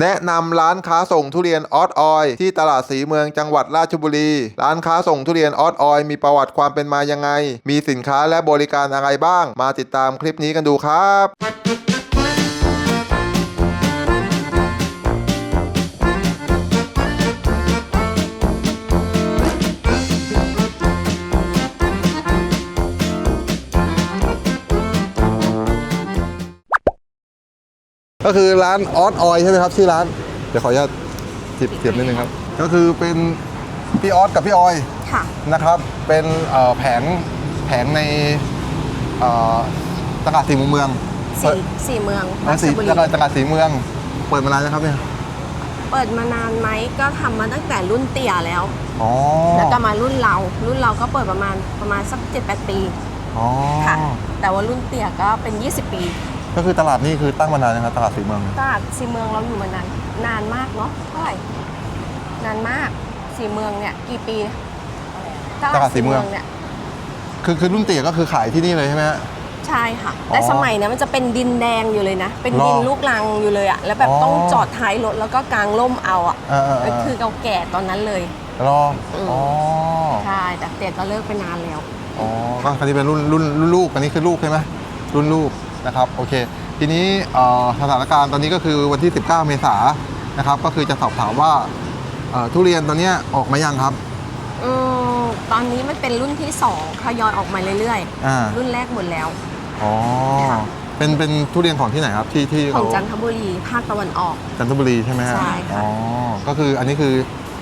แนะนำร้านค้าส่งทุเรียนออสออยที่ตลาดสีเมืองจังหวัดราชบุรี ร้านค้าส่งทุเรียนออสออยมีประวัติความเป็นมายังไง มีสินค้าและบริการอะไรบ้าง มาติดตามคลิปนี้กันดูครับ ก็คือร้านออสออยใช่ไหมครับชื่อร้าน เดี๋ยวขออนุญาตจิบเสียบนิดนึงครับ ก็คือเป็นพี่ออสกับพี่ออยค่ะ นะครับ เป็นเอ่อแผงแผงในเอ่อตลาดสีมุมเมืองสี่สี่เมืองร้าราชสีบุรีตลาดตลาดสีเมือง เปิดมานานแล้วครับเนี่ยเปิดมานานไหมก็ทำมาตั้งแต่รุ่นเตี่ยแล้ว อ๋อแล้วก็มารุ่นเรา รุ่นเราก็เปิดประมาณประมาณสัก7 8ปี อ๋อ ค่ะ แต่ว่ารุ่นเตี่ยก็เป็น 20 ปี ก็คือตลาดนี่คือตั้งมานานนะครับตลาดสีเมืองเนี่ยตลาดสี่เมืองเราอยู่มานานนานมากเนาะเท่าไหร่นานมากสี่เมืองเนี่ยกี่ปีเนี่ยคือคือรุ่นเตี๋ยก็คือขายที่นี่เลยใช่ไหมฮะ ใช่ค่ะอ๋อแต่สมัยเนี้ยมันจะเป็นดินแดงอยู่เลยนะ เป็นดินหรอลูกรังอยู่เลยอะแล้วแบบอ๋อต้องจอดท้ายรถแล้วก็กางร่มเอาอะเออเออเออก็คือเก่าแก่ตอนนั้นเลยรออืมอ๋อใช่แต่เตี่ยก็เลิกไปนานแล้วอ๋อก็คันนี้เป็นรุ่นรุ่นรุ่นลูกอันนี้คือลูกใช่ไหมรุ่นลูก นะครับโอเค ทีนี้เอ่อสถานการณ์ตอนนี้ก็คือวันที่ 19 เมษายนนะครับ ก็คือจะสอบถามว่าเอ่อทุเรียนตอนเนี้ยออกมายังครับอืมตอนนี้มันเป็นรุ่นที่สองทยอยออกมาเรื่อยอ่าๆรุ่นแรกหมดแล้วอ๋อค่ะเป็นเป็นทุเรียนของที่ไหนครับที่ที่ขอเขางจันทบุรีภาคตะวันออก จันทบุรีใช่ไหมฮะใช่ค่ะอ๋อก็คืออันนี้คือ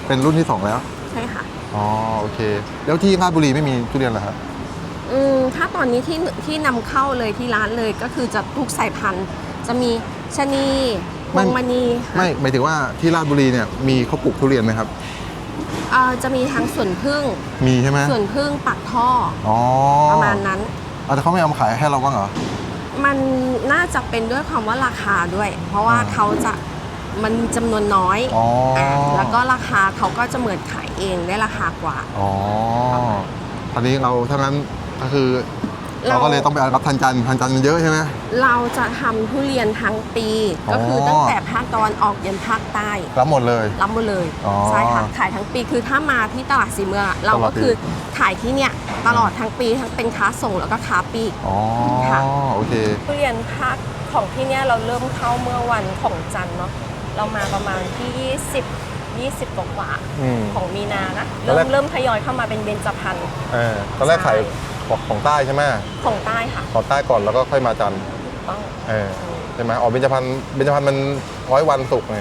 เป็นรุ่นที่สองแล้ว ใช่ค่ะอ๋อโอเค แล้วที่ราชบุรีไม่มีทุเรียนเหรอครับ อืมถ้าตอนนี้ที่ที่นำเข้าเลยที่ร้านเลยก็คือจะทุกสายพันธุ์ จะมีชะนีพไม่วงมณีไม่หมายถึงว่าที่ราชบุรีเนี่ยมีเขาปลูกทุเรียนไหมครับเอ่อจะมีทั้งสวนพึ่งมีใช่ไหมสวนพึ่งปักท่ออ๋อประมาณนั้นเอาแต่เขาไม่เอามาขายให้เราบ้างเหรอมันน่าจะเป็นด้วยความว่าราคาด้วย เพราะว่าอ่าเขาจะมันจำนวนน้อยอ๋ออ่าแล้วก็ราคาเขาก็จะเหมือนขายเองได้ราคากว่าอ๋อตอนนี้เราถ้างั้น ก็คือเราเราก็เลยต้องไปรับทันจันทร์ทันจันทร์มันเยอะใช่ไหม เราจะทำทุเรียนทั้งปี อ๋อ ก็คือตั้งแต่ภาคตะวันออกยันภาคใต้ รับหมดเลย รับหมดเลยอ๋อใช่ค่ะขายทั้งปีคือถ้ามาที่ตลาดสีเมืองอะเราตลอก็ดปี คือขายที่เนี่ยตลอดทั้งปีทั้งเป็นค้าส่งแล้วก็ค้าปลีก อ๋อค่ะ โอเค ทุเรียนภาคของที่เนี่ยเราเริ่มเข้าเมื่อวันของจันทร์เนาะเรามาประมาณที่ 20 20กว่าๆอืมของมีนานะ ตอนเริ่แรมกเริ่มทยอยเข้ามาเป็นเบญจพรรณ เออตอนแรกใช่ขาย ของของใต้ใช่ไหมของใต้ค่ะของใต้ก่อนแล้วก็ค่อยมาจันทร์ต้อง เออใช่ไหมอ๋อเบญจพรรณเบญจพรรณมันร้อยวันสุกไง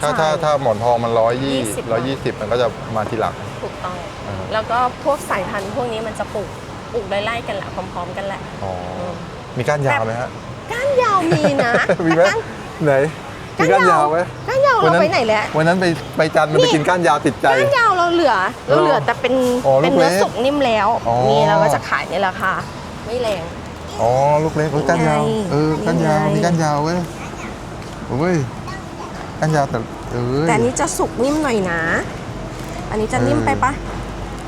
ถ้าใช่ถ้าถ้าหมอนทองมันร้อยยี่20 ร้อยยี่สิบมันก็จะมาทีหลัง ถูกต้อง อ่า แล้วก็พวกสายพันธุ์พวกนี้มันจะปลูกปลูกไล่ๆกันแหละพร้อม ๆ กันแหละ อ๋ออืมมีก้านยาวไหมฮะ ก้านยาวมีนะ มีไหมแต่ก้านไหนมีก้านยาวไหมก้านยาววันเรานั้นไปไหนแล้ว วันนั้นไปไปจันทร์มันไปนี่ กินก้านยาวติดใจ ก้านยาว เราเหลือเราเหลือแต่เป็นอ๋อลูกเป็นเนื้อเล็กสุกนิ่มแล้วอ๋อ นี่เราก็จะขายในราคาไม่แรง อ๋อ ลูกเล็กโอ้ยก้านยาวนี่ไงเออก้านยาวนี่ไงมีก้านยาวเว้ยโอ้ยก้านยาวแต่เอ้ยแต่อันนี้จะสุกนิ่มหน่อยนะ อันนี้จะนิ่มไปปะ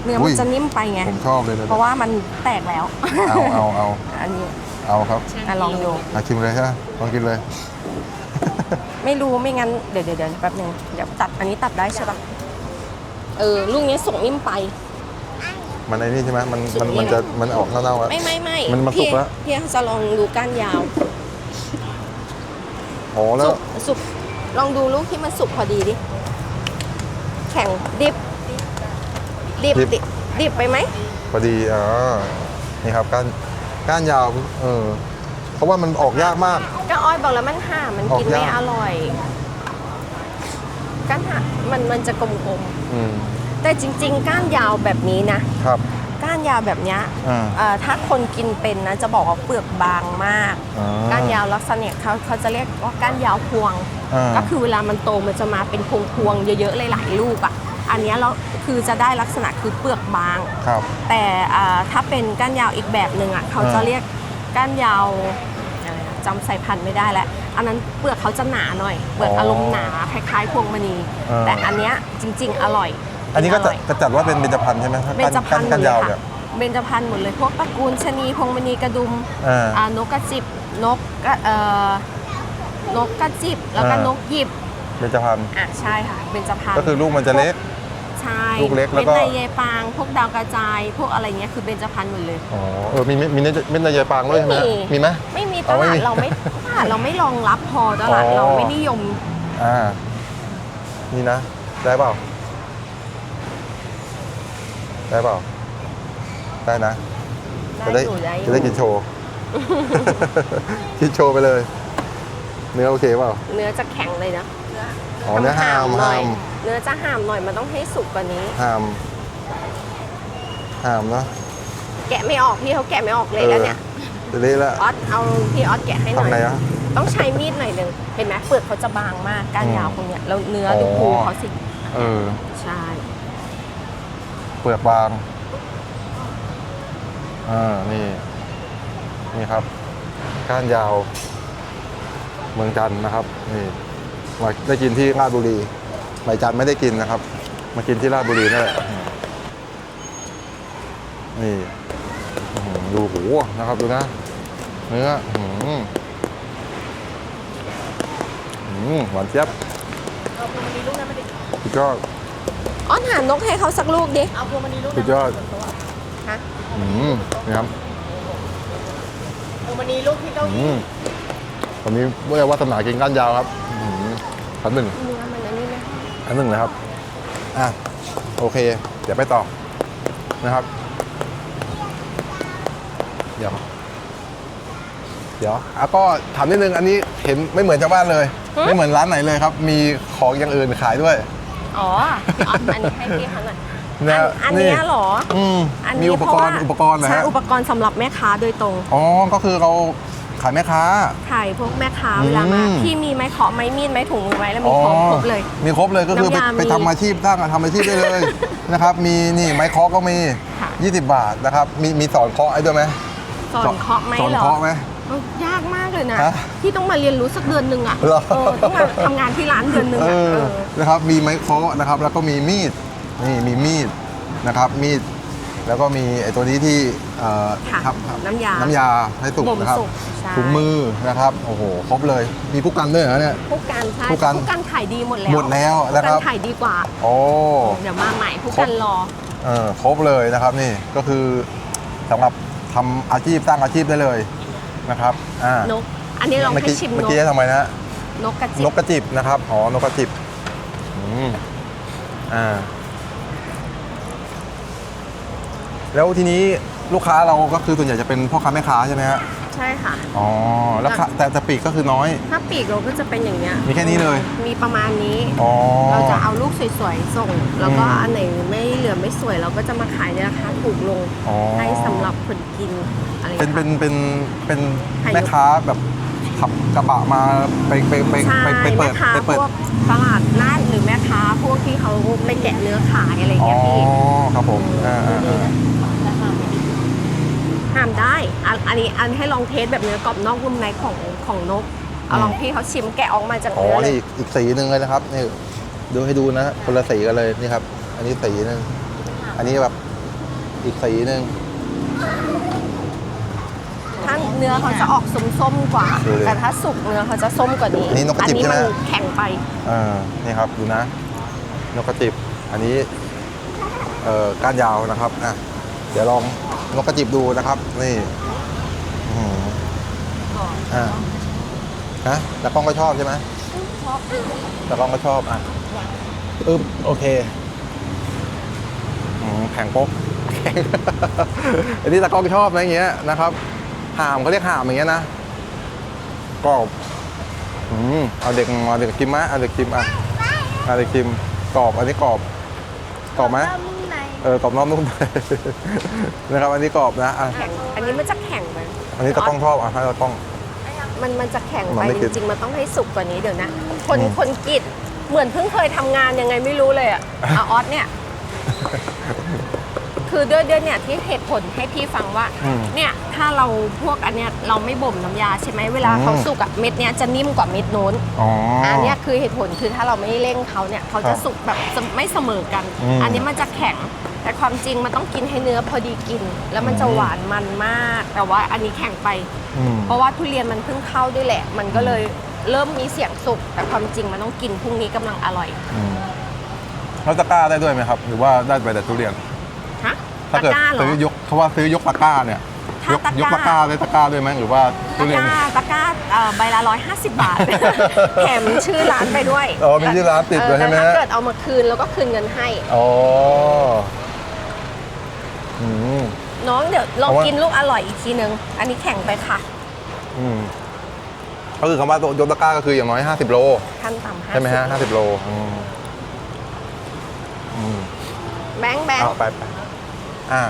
เนื้ออุ้มันย จะนิ่มไปไง ผมชอบเลยนะเพราะว่ามันแตกแล้ว เอาเอาเอาอันนี้เอาครับอะลองดู มาชิมเลยใช่ไหมลองกินเลย ไม่รู้ไม่งั้นเดี๋ยวเดี๋ยวเดี๋ยวแป๊บนึงเดี๋ยวตัดอันนี้ตัดได้ใช่ปะ เออลูกนี้สุกนิ่มไปมันไอ้นี่ใช่ไหมมันมันสุกนี่มันจะมันออกเน่าๆอะไม่ไม่ไม่มันมาสุพี่กแล้วพี่จะลองดูก้านยาวอ๋อแล้สุวกสุกลองดูลูกที่มันสุกพอดีดิแข็งดิบดิบดิบดิบไปไหมพอดีอ๋อนี่ครับก้านก้านยาวเออเพราะว่ามันออกยากมากก็อ้อยบอกแล้วมันห่ามันกินออกไม่ยากอร่อยก้านห่ามันมันจะกลม อืมๆแต่จริง ๆ ก้านยาวแบบนี้นะ ครับ ก้านยาวแบบเนี้ยอ่า เอ่อถ้าคนกินเป็นนะจะบอกว่าเปลือกบางมาก อ่ก้านยาวลักษณะเขาเขาจะเรียกว่าก้านยาวพวงอ่าก็คือเวลามันโตมันจะมาเป็นพวงพวงๆเยอะๆหลายๆลูกอะ อันเนี้ยเราคือจะได้ลักษณะคือเปลือกบาง ครับ แต่อ่าถ้าเป็นก้านยาวอีกแบบหนึ่งอะเขาจะอ่า เรียกก้านยาวอะไรนะจำสายพันธุ์ไม่ได้แล้ว อันนั้นเปลือกเขาจะหนาหน่อย เปลือกอารมณ์หนาคล้ายๆพวงมณีแต่อันเนี้ยจริง ๆ อร่อยอันนี้ก็ร่จะอยจะจัดว่าเป็นเบญจพรรณใช่ไหมถ้าเบญจพรรณหมก้าดนเลยยาวค่ะเนี่ย เบญจพรรณหมดเลยพวกตระกูลชะนีพวงมณีกระดุมอ่าอ่านกกระจิบนกกระเอ่อนกกระจิบแล้วก็อ่าน นกหยิบเบญจพรรณ อะใช่ค่ะเบญจพรรณก็คือลูกมันจะเล็ก ใช่ลูกเล็กแล้วก็เม็ดในเยปางพวกดาวกระจาย พวกอะไรเงี้ยคือเบญจพรรณหมดเลย อ๋อเออมีมีมีเม็ดเม็ดในยายปางด้วยใช่ไหมไม่มี มีไหม ไม่มีตอ๋อไม่ลามีดเราไม่ตลาดเราไม่รองรับพอตลาดอ๋อ เราไม่นิยมอ่า นี่นะ ได้เปล่า ได้เปล่า ได้นะ จะได้อยู่ได้อยู่จะได้กินโชว์ กินโชว์ไปเลย เนื้อโอเคเปล่า เนื้อจะแข็งเลยนะ อ๋อเนื้อฮามหน่ฮาอยมเนื้อจะห่ามหน่อยมันต้องให้สุกกว่านี้ฮามฮามเนาะแกะไม่ออกพี่เขาแกะไม่ออกเลยแล้วเนี่ยออเละละออสเอาพี่ออสแกะให้หน่อทำไงยอะต้องใช้มีดหน่อยหนึ่งเห็นไหมเปลือกเขาจะบางมากก้านยาวตรงเนี้ยแล้วเนื้อดูอ๋อ ภูเขาสิเออ ใช่เปลือกบาง อ่า นี่ นี่ครับ ก้านยาว เมืองจันทร์นะครับ นี่ มาได้กินที่ราชบุรีใบจันทร์ไม่ได้กินนะครับ มากินที่ราชบุรีนั่นแหละนี่อื้อหือดูหูนะครับดูนะเนื้ออื้อหืออื้อหือหวานเจี๊ยบเอาพวงมณีลูกนั้นมาดิสุดยอดออสหานกให้เขาสักลูกดิเอาพวงมณีลูกสุนั้นดยอดฮะอืมนี่ครับพวงมณีลูกที่เก้าอือี้มวันนี้เมื่อวัฒนากินก้านยาวครับ อืมอันหนึ่งเนื้อมันอันนี้ไหมอันหนึ่งเลยครับอะโอเค เดี๋ยวไปต่อนะครับ เดี๋ยว เดี๋ยวอะก็ถามนิดนึงอันนี้เห็นไม่เหมือนชาวบ้านเลย ไม่เหมือนร้านไหนเลยครับ มีของอย่างอื่นขายด้วย อ๋อพี่ออสอันนี้ให้พี่เขาหน่อยนะอันอันเนี้ยเหรอ อืมอันมีนี้อุปกรณ์เพาะว่าอุปกรณ์นะใช่ฮะอุปกรณ์สำหรับแม่ค้าโดยตรง อ๋อ ก็คือเรา ขายแม่ค้า ขายพวกแม่ค้าอืมเวลามาพี่มีไม้เคาะไม้มีดไม้ถุงมือไว้แล้วมีของครบเลย มีครบเลยก็คือไปน้ำยาไปมีทำอาชีพสร้างทำอาชีพได้เลย นะครับ มีนี่ไม้เคาะก็มี ค่ะ 20 บาทนะครับ มีมีสอนเคาะไอ้ด้วยไหมสอนเคาะไหมสอนเหรอเคาะไหมมันยากมากเลยนะฮะพี่ต้องมาเรียนรู้สักเดือนหนึ่งอะเหรอ เออต้องมาทำงานที่ร้านเดือนหนึ่งเออะอเออนะครับ มีไม้เคาะนะครับ แล้วก็มีมีด นี่มีมีดนะครับ มีด แล้วก็มีไอ้ตัวนี้ที่เอ่อค่ะครับครับน้ำยาน้ำยาให้สุกบ่มนะครับสุกใช่ ถุงมือนะครับโอ้โหครบเลยมีผู้กันด้วยเหรอเนี่ย ผู้การใช่ผู้การผู้การขายดีหมดแล้วหมดแล้วนะครับผู้การขายดีกว่า โอ้ เดี๋ยวมาใหม่ผู้การรอ เออครบเลยนะครับนี่ก็คือสำหรับทำอาชีพสร้างอาชีพได้เลยนะครับอ่านก อันนี้ลองเมื่อให้กี้ชิมเมื่อนกกี้ทำไมนะนกกระจินบกกระจิบนะครับอ๋อนกกระจิบอืมอ่า แล้วทีนี้ลูกค้าเราก็คือส่วนใหญ่จะเป็นพ่อค้าแม่ค้าใช่ไหมฮะใช่ค่ะ อ๋อแล้วค่ะแต่แต่ปีกก็คือน้อย ถ้าปีกเราก็จะเป็นอย่างเงี้ยมีแค่นี้เลย มีประมาณนี้ อ๋อ เราจะเอาลูกสวยๆ ส่ง แล้วก็อืมอันไหนไม่เหลือไม่สวย เราก็จะมาขายในราคาถูกลง อ๋อ ให้สำหรับคนกินอะไรเป็นเป็นค่ะเป็นเป็นให้แม่ค้าแบบขับกระบะมาไปไปไปใช่ไปไปเปิแม่ดค้าไปพเปิดวกตลาดนัดหรือแม่ค้าพวกที่เขาไปแกะเนื้อขายอะไรอย่างอ๋อเงี้ยพี่ครับผมอ่าอ่าอ่า ห้ามได้อันอันนี้อันให้ลองเทสแบบเนื้อกรอบนอกนุ่มในของของนกเอาลองพี่เขาชิมแกะออกมาจากอ๋อเนื้อเลนี่ยอีกสีหนึ่งเลยนะครับนี่ดูให้ดูนะคนละสีกันเลยนี่ครับ อันนี้สีหนึ่งอันนี้แบบอีกสีหนึ่ง ถ้าเนื้อเขาจะออกส้มๆกว่า ดูดิแต่ถ้าสุกเนื้อเขาจะส้มกว่านี้อันนี้นกกระจิบนี้ใช่ไหมมันแข็งไปอ่านี่ครับดูนะนกกระจิบอันนี้เอ่อก้านยาวนะครับอะเดี๋ยวลอง นกกระจิบดูนะครับ นี่อ๋ออ่าฮะแต่กล้องก็ชอบใช่ไหมแต่กล้องก็ชอบอะอึ๊บโอเคอแข็งโป๊กแข็งอันนี้ตากล้องชอบนะอย่างเงี้ยนะครับห่ามเขาเรียกห่ามอย่างเงี้ยนะกรอบอืมเอาเด็กเอาเด็กกินมะเอาเด็กกินอะเอาเด็กกินกรอบอันนี้กรอบกรอบไหม เออกรอบนอกนุ่มใน นะครับอันนี้กรอบนะอะแข็งอันนี้มันจะแข็งไปอันนี้ตากล้องชอบอะให้ตากล้อง มันมันจะแข็งมัไปนไม่จกิน ริงๆ มันต้องให้สุกกว่านี้เดี๋ยวนะ คนอืมคนกรีดเหมือนเพิ่งเคยทำงานยังไงไม่รู้เลยอะอาออสเนี่ย คือด้วยด้วยเนี่ยที่เหตุผลให้พี่ฟังว่า อืมเนี่ยถ้าเราพวกอันเนี้ยเราไม่บ่มน้ำยาใช่ไหมเวลาอืม เขาสุกอะเม็ดเนี้ยจะนิ่มกว่าเม็ดโน้น อ๋ออันเนี้ยคือเหตุผลคือถ้าเราไม่เร่งเขาเนี่ยเขาครัจะบสุกแบบจะไม่เสมอกัน อืม อันนี้มันจะแข็ง แต่ความจริงมันต้องกินให้เนื้อพอดีกิน แล้วมันจะอืมหวานมันมาก แต่ว่าอันนี้แข็งไป อืม เพราะว่าทุเรียนมันเพิ่งเข้าด้วยแหละ มันก็เลยเริ่มมีเสียงสุก แต่ความจริงมันต้องกินพรุ่งนี้กำลังอร่อยอืมแล้วตะกร้าได้ด้วยไหมครับ หรือว่าได้ไปแต่ทุเรียน ฮะถ้าตะเกิดกร้าเหรอ ซื้อยกเขาว่าซื้อยกตะกร้าเนี่ย ถ้ายกตะกร้ายยกตะกร้าได้ตะกร้าด้วยไหมหรือว่าทุตะเรีกยน ร้าตะกร้าเอ่อใบละร้อยห้าสิบบาท แถมชื่อร้านไปด้วยอ๋อมีชื่อร้านติดด้วยใช่ไหม เออแต่ถ้าเกิดเอามาคืนแล้วก็คืนเงินให้ อ๋ออืม น้องเดี๋ยวลองเพราะว่ากินลูกอร่อยอีกทีนึง อันนี้แข่งไปค่ะอืมก็คือคำว่ายกตะกร้าก็คืออย่างน้อย 50 โล ขั้นต่ำห้าใช่ไหมฮะสิบ50 โลอืมอืมแบงค์แบงค์เอาไปไปอ่า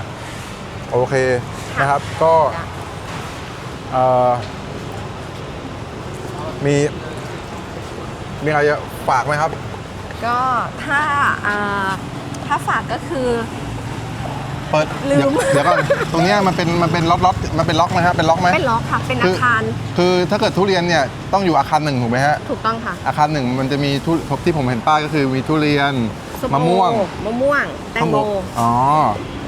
โอเคค่ะนะครับ ก็จ้ะ เอ่อมี มีอะไรจะฝากไหมครับ ก็ถ้าเอ่อถ้าฝากก็คือ เปิดลืม เดี๋ยวเดี๋ยวก่อนตรงเนี้ยมันเป็นมันเป็นล็อกล็อกมันเป็นล็อกไหมครับเป็นล็อกไหมเป็นล็อกค่ะ เป็นคือาอคารคือถ้าเกิดทุเรียนเนี่ยต้องอยู่อาคารหนึ่งถูกไหมฮะถูกต้องค่ะอาคารหนึ่งมันจะมีทุที่ผมเห็นป้ายก็คือมีทุเรียนส้มะม่วงมะม่วง แตงโมอ๋อ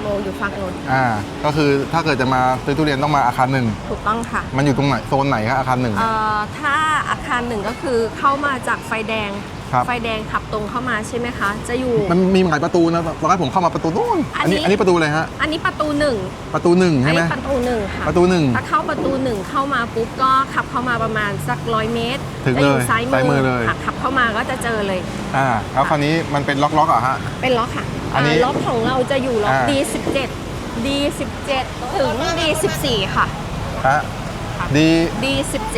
โมอยู่ฝั่งนู้นอ่าก็คือถ้าเกิดจะมาซื้อทุเรียนต้องมาอาคารหนึ่งถูกต้องค่ะมันอยู่ตรงไหนโซนไหนครับอาคารหนึ่ง เอ่อถ้าอาคารหนึ่งก็คือเข้ามาจากไฟแดง ครับไฟแดงขับตรงเข้ามาใช่ไหมคะ จะอยู่ มันมีหลายประตูนะตอนแรกผมเข้ามาประตูนู้นอัอันนนี้นี้อันนี้ประตูเลยฮะ อันนี้ประตูหนึ่งประตูหนึ่งอัใช่นไหมนี้ประตูหนึ่งค่ะประตูหนึ่งถ้าเข้าประตูหนึ่งเข้ามาปุ๊บก็ขับเข้ามาประมาณสักร้อยเมตรถึงจะอยู่เลยซ้ายซ้ายมือเลยค่ะขับเข้ามาก็จะเจอเลยอ่าแล้วคราวนี้มันเป็นล็อกล็อกๆอะฮะเป็นล็อกค่ะอันนี้าล็อกของเราจะอยู่ล็อกอ่า D17 D17 ถึง D14 ค่ะฮะค่ะดี D17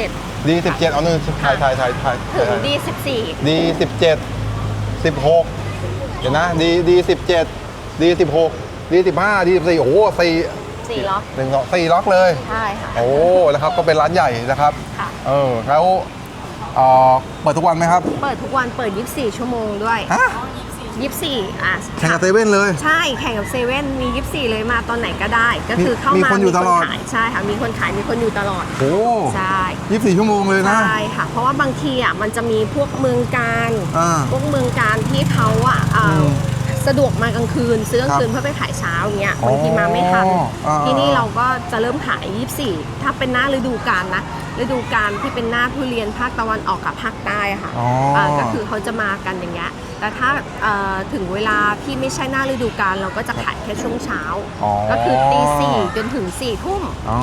ดีสิบเจ็ดเอาหนึ่งถ่ายถ่ายถ่ายถ่ายถึงถ่าย D14 ดีสิบเจ็ดสิบหกเดี๋ยวนะดีดีสิบเจ็ดดีสิบหกดีสิบห้าดีสิบสี่โอ้โหสี่สี่ล็อกหนึ่งสองสี่ล็อกเลย ใช่ค่ะ โอ้นะครับก็เป็นร้านใหญ่นะครับ ค่ะ เออแล้วเอ่อเปิดทุกวันไหมครับ เปิดทุกวันเปิด 24 ชั่วโมงด้วย ฮะ 24อะแข่งกับเซเว่นเลย ใช่แข่งกับเซเว่นมี24เลยมาตอนไหนก็ได้ ก็คือเข้ามีมาคนอยู่ตลอด ขายใช่ค่ะมีคนขายมีคนอยู่ตลอดโอ้ใช่ยี่สิบสี่ชั่วโมงเลยนะ ใช่ค่ะ เพราะว่าบางทีอะมันจะมีพวกเมืองการอ่าพวกเมืองการที่เขาอะเอ่ออมสะดวกมากลางคืน ซื้อกลางคืนครับเพื่อไปขายเช้าอย่างเงี้ยอ๋อบางทีมาไม่ทันอ่า ทีนี้เราก็จะเริ่มขาย 24 ถ้าเป็นหน้าฤดูกาลนะฤดูกาลที่เป็นหน้าทุเรียนภาคตะวันออกกับภาคใต้อะค่ะ อ๋ออ่าก็คือเขาจะมากันอย่างเงี้ย แต่ถ้าเอ่อถึงเวลาที่ไม่ใช่หน้าฤดูกาลเราก็จะขายแค่ช่วงเช้าอ๋อก็คือตีสี่จนถึงสี่ทุ่มอ๋อ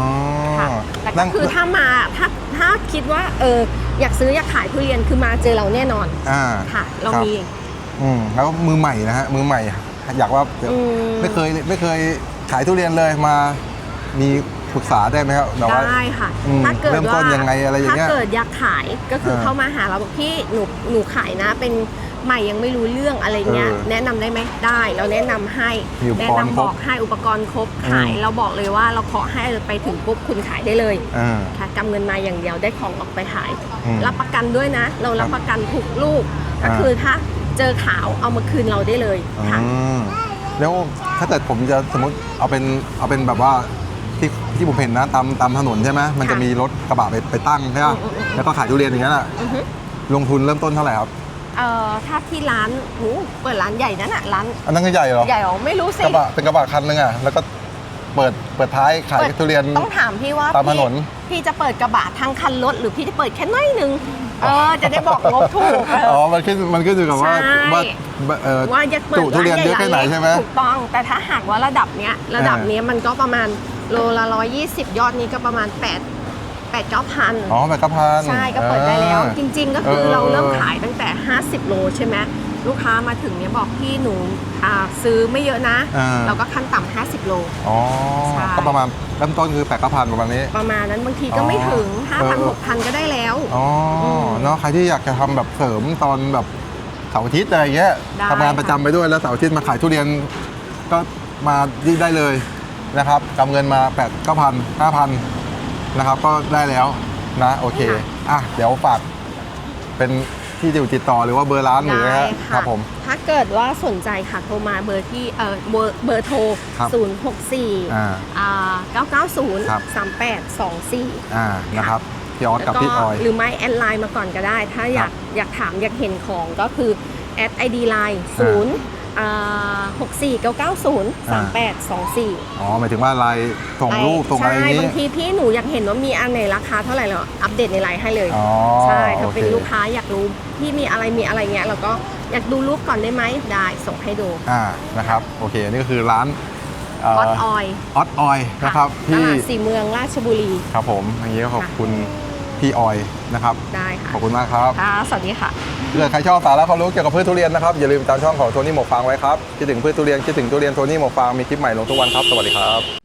ค่ะแต่ก็นั่งคือถ้ามาถ้าถ้าคิดว่าเอออยากซื้ออยากขายทุเรียนคือมาเจอเราแน่นอนอ่าค่ะ เราครับมีอืมแล้วมือใหม่นะฮะมือใหม่ อยากว่าเดี๋ยวอืมไม่เคยไม่เคยขายทุเรียนเลยมามีปรึกษาได้ไหมครับแบบว่าได้ค่ะอืมถ้าเกิดเริ่มต้ว่านยังไงอะไรอย่างเงี้ยถ้าเกิดอยากขายก็คือเออเข้ามาหาเราบอกพี่หนูหนูขายนะเป็น ใหม่ยังไม่รู้เรื่องอะไรเงี้ยเออแนะนำได้ไหมได้ เราแนะนำให้มีอุปแนะกรณ์นำครบบอกให้อุปกรณ์ครบขายอืมเราบอกเลยว่าเราขอให้ไปถึงปุ๊บคุณขายได้เลยอ่า ค่ะกำเงินมาอย่างเดียวได้ของออกไปขาย อืมรับประกันด้วยนะ เรารับประกันทุกลูกก็อ่า คือถ้าเจอขาวเอามาคืนเราได้เลยค่ะ อืมแล้วถ้าเกิดผมจะสมมติเอาเป็นเอาเป็นแบบว่าที่ที่ผมเห็นนะตามตามถนนใช่ไหมมันจะค่ะมีรถกระบะไปไปตั้งใช่ป่ะอืมอืมอืม แล้วก็ขายทุเรียนอย่างนั้นอะอือฮึลงทุนเริ่มต้นเท่าไหร่ครับ เอ่อถ้าที่ร้านหูเปิดร้านใหญ่นั่นน่ะร้านอันนั้นก็ใหญ่เหรอใหญ่เหรอไม่รู้สิกระบะเป็นกระบะคันนึงอะแล้วก็เปิดเปิดท้ายขายเปิดทุเรียน ต้องถามพี่ว่าตามถนน พี่พี่จะเปิดกระบะทั้งคันรถหรือพี่จะเปิดแค่น้อยหนึงเออจะได้บอกงบถูกเอออ๋อมันขึ้นมันขึ้นอยู่กับว่าใช่ ว่าเอ่อว่าจะเปิดจุทุเรียนเยอะแค่ไหนใช่ไหม ถูกต้อง แต่ถ้าหากว่าระดับเนี้ยระดับอ่าเนี้ยมันก็ประมาณโลละร้อยยี่สิบยอดนี้ก็ประมาณ8 8 9พันอ๋อแบบกระพัน ใช่ก็เปิดได้แล้ว จริง ๆ ก็คือเออเราเริ่มขายตั้งแต่ 50 โลใช่ไหมลูกค้ามาถึงเนี่ยบอกพี่หนูอ่าซื้อไม่เยอะนะ อ่า เราก็ขั้นต่ำ50 โล อ๋อ ใช่ ก็ประมาณเริ่มต้นคือแปดกระพันประมาณนี้ ประมาณนั้นบางทีก็ไม่อ๋อถึงเออ 5,000 6,000 ก็ได้แล้ว อ๋ออมเนาะใครที่อยากจะทำแบบเสริมตอนแบบเสาร์อาทิตย์อะไรเงี้ยได้ทำงานประจำไปด้วยแล้วเสาร์อาทิตย์มาขายทุเรียนก็มาที่ได้เลยนะครับกำเงินมา8 9 0 0 0 5,000 นะครับ ก็ได้แล้วนะโอเคอะเดี๋ยวฝากเป็นที่อยู่ติดต่อหรือว่าเบอร์ร้านหรืออะไรได้ฮะคค่ะรับผม ถ้าเกิดว่าสนใจค่ะโทรมาเบอร์ที่เออเบอร์เบอร์โทร ครับ064อ่าอ่าครับ990 3824 อ่านะครับพี่ออสกับพี่ออย หรือไม่แอดไลน์มาก่อนก็ได้ ถ้าอยากอยากถามอยากเห็นของก็คือแอดไอดีไลน์อ่า0อ่า หกสี่เก้าเก้าศูนย์สามแปดสองสี่อ๋อหมายถึงว่าลายส่งรูปส่งอะไรอย่างใช่นี้บางทีพี่หนูอยากเห็นว่ามีอันไหนราคาเท่าไหร่เราอัปเดตในไลน์ให้เลยอ๋อใช่ถ้าเป็นโอคลูกค้าอยากรู้พี่มีอะไรมีอะไรเงี้ยเราก็อยากดูรูปก่อนได้ไหมได้ส่งให้ดูอ่านะครับโอเคนี่ก็คือร้านออดออยออดออยนะครับตที่ลาดสี่เมืองราชบุรีครับผมอย่างนี้ก็ขอบคุณ พี่ออยนะครับ ได้ค่ะ ขอบคุณมากครับ ค่ะ สวัสดีค่ะถ้าเกิดใครชอบสาระความรู้เกี่ยวกับพืชทุเรียนนะครับ อย่าลืมตามช่องของโทนี่หมกฟางไว้ครับ คิดถึงพืชทุเรียนคิดถึงทุเรียนโทนี่หมกฟางมีคลิปใหม่ลงทุกวันครับ สวัสดีครับ